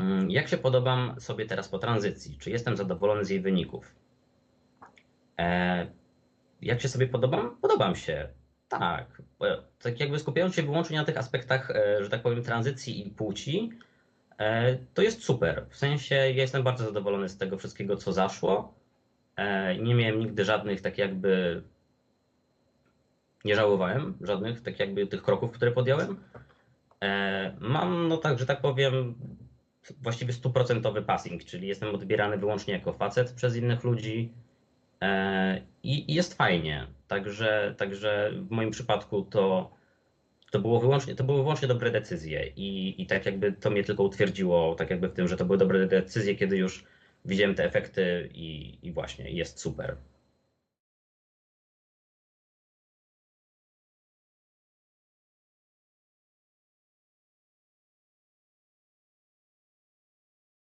Mm, Jak się podobam sobie teraz po tranzycji? Czy jestem zadowolony z jej wyników? E, jak się sobie podobam? Podobam się. Tak. E, Tak jakby skupiając się wyłącznie na tych aspektach, e, że tak powiem, tranzycji i płci, to jest super. W sensie ja jestem bardzo zadowolony z tego wszystkiego, co zaszło. Nie miałem nigdy żadnych tak jakby. Nie żałowałem żadnych tak jakby tych kroków, które podjąłem. Mam, no tak, że tak powiem, właściwie stuprocentowy passing, czyli jestem odbierany wyłącznie jako facet przez innych ludzi e, i, i jest fajnie. Także, także w moim przypadku to, to, było wyłącznie, to były wyłącznie dobre decyzje i, i tak jakby to mnie tylko utwierdziło tak jakby w tym, że to były dobre decyzje, kiedy już widziałem te efekty i, i właśnie jest super.